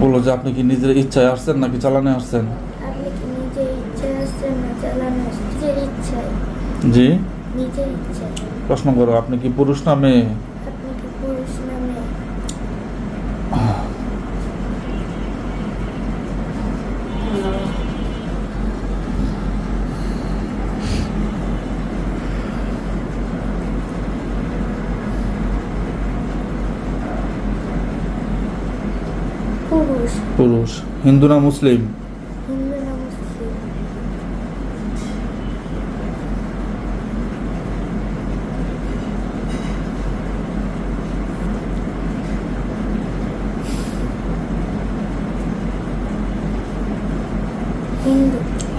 বলল যে আপনি কি নিজের ইচ্ছায় আসছেন নাকি চালানে আসছেন? জি। প্রশ্ন করো আপনি কি পুরুষ না মেয়ে আপনি কি পুরুষ না মেয়ে পুরুষ। হিন্দু না মুসলিম?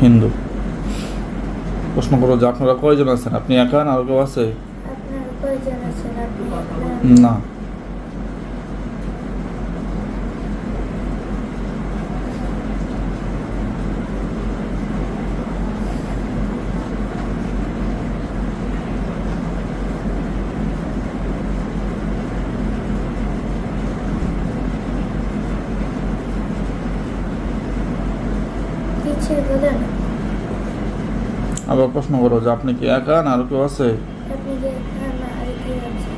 হিন্দু না প্রশ্ন করো যে আপনারা কয়জন আছেন? আপনি একা না আরও কেউ আছে? আপনার না বলেন আবার প্রশ্ন করো যে আপনি কি একা না আরও কেউ আছে? আপনি কি এখানে আর কি আছে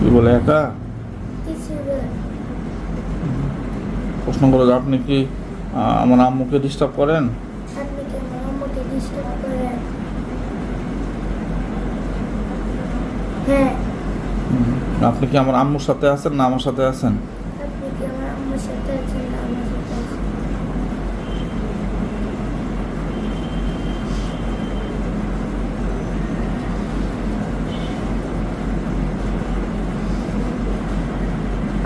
কি বলে একা? প্রশ্ন করো যে আপনি কি আমার আম্মুকে ডিস্টার্ব করেন? আপনি কি আমার হ্যাঁ। আপনি কি আমার আম্মুর সাথে আছেন না আমার সাথে আছেন আপনি কি আমার আম্মুর সাথে আছেন না আমার সাথে আছেন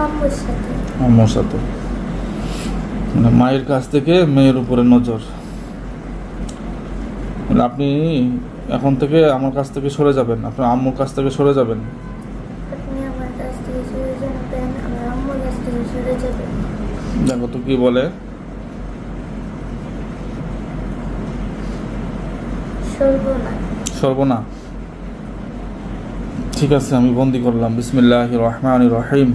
আম্মুর সাথে। মানে মায়ের কাছ থেকে মেয়ের উপরে নজর। মানে আপনি এখন থেকে আমার কাছ থেকে সরে যাবেন আপনার আম্মুর কাছ থেকে সরে যাবেন। দেখো তো কি বলে। সর্বনা সর্বনা ঠিক আছে আমি বন্দি করলাম। বিসমিল্লাহ রহমান রহিম।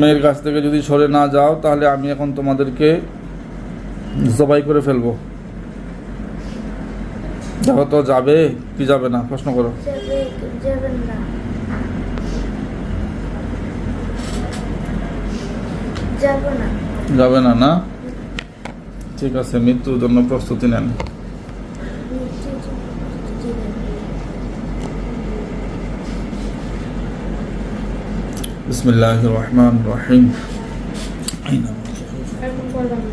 মেয়ের কাছ থেকে যদি সরে না যাও তাহলে আমি এখন তোমাদেরকে জবাই করে ফেলব। দেখো তো যাবে কি যাবে না? প্রশ্ন করো। যাবে না না? ঠিক আছে মৃত্যুর জন্য প্রস্তুতি নেন মৃত্যুর জন্য প্রস্তুতি নেন। বিসমিল্লাহ রহমান রহিম এখন করবেন না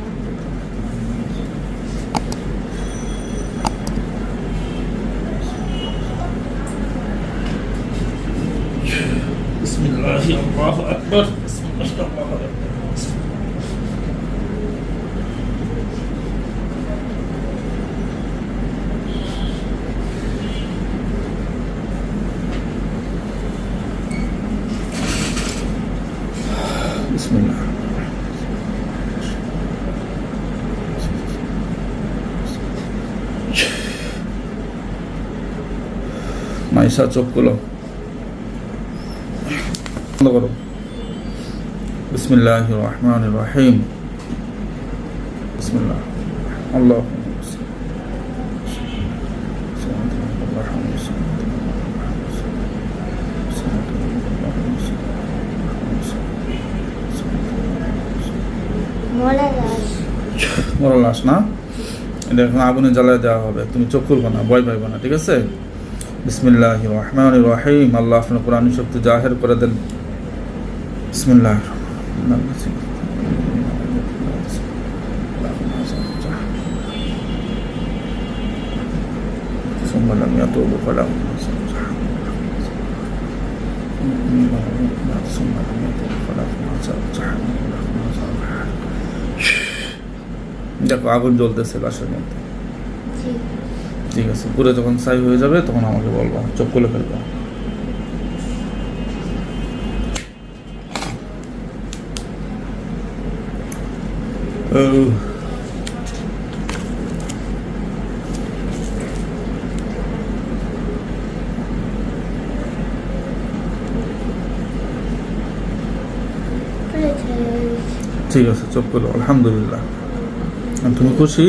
বিসমিল্লাহ আল্লাহু আকবার বিসমিল্লাহ আল্লাহু আকবার বিসমিল্লাহ মাইসা চোখ খুলো বন্ধ করো বিসমিল্লাহ রহমান রহিম বিসমিল্লাহ আল্লাহ মরা লাশ মরা লাশ না এটা এখন আগুনে জ্বালায় দেওয়া হবে তুমি চোখ খুলবো না ভয় পাইবো না ঠিক আছে বিসমিল্লাহ রহমান রহিম আল্লাহ আপনার কোরআন শক্তি জাহের করে দেন বিসমিল্লাহ إن الذين لهم زوجة ثم لم يتوبوا فلهم زوجة ثم لم يتوبوا فلهم زوجة দেখো আগুন জ্বলতেছে লাশের মধ্যে। ঠিক আছে পুরো যখন সাই হয়ে যাবে তখন আমাকে বলব চোখ খুলে ফেলব. ঠিক আছে চোখ খুলো আলহামদুলিল্লাহ। আর তুমি খুশি